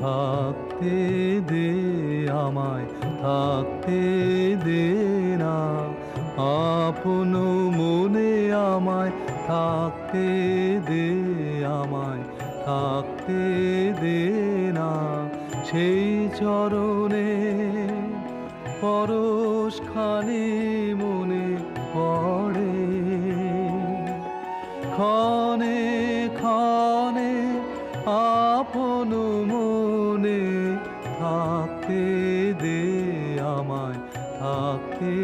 থাকতে দে আমায়, থাকতে দে না। আপন মনে আমায়, থাকতে দে আমায়, থাকতে দে না। সেই চরণে পরশ খানি মনে পড়ে। ক্ষণে ক্ষণে আপন মনে থাকতে দে আমায় থাকতে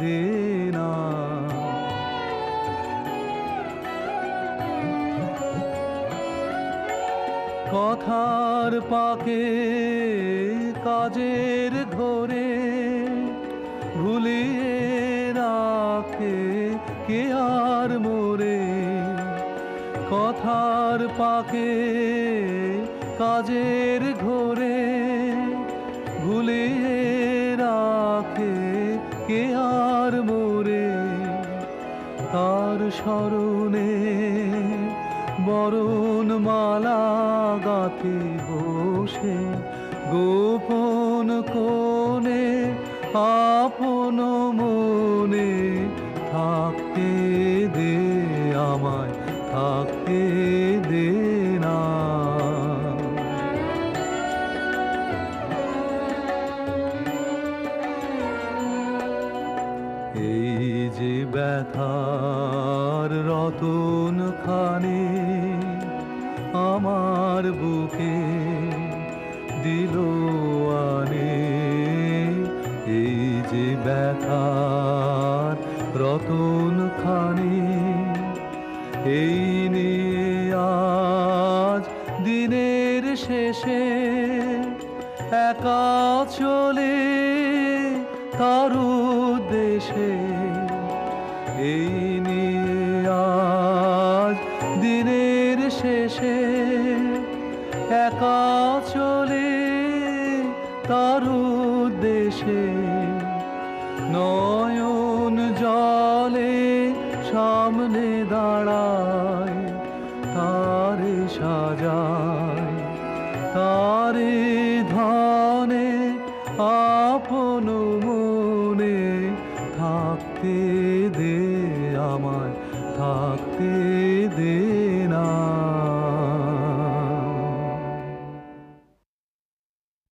দে না। কথার পাকে কাজের ঘরে ভুলিয়ে রাখে কে আর মোরে। কথার পাকে কাজের ঘরে ভুলিয়ে রাখে কে আর মোরে? তার স্মরণে বরণ মালা গাতে বসে, গোপন কোণে আপন মনে ব্যথার রতন খানে আমার বুকে দিল আনে। এই যে ব্যথার রতন খানে, এই নিয়ে আজ দিনের শেষে একা চলে তার উদ্দেশে এই একা চলে তার উদ্দেশে নয়ন জলে সামনে দাঁড়ায়, তার সাজায়, তারে ধনে আপন মনে থাকতে দে আমায়, থাকতে দে না।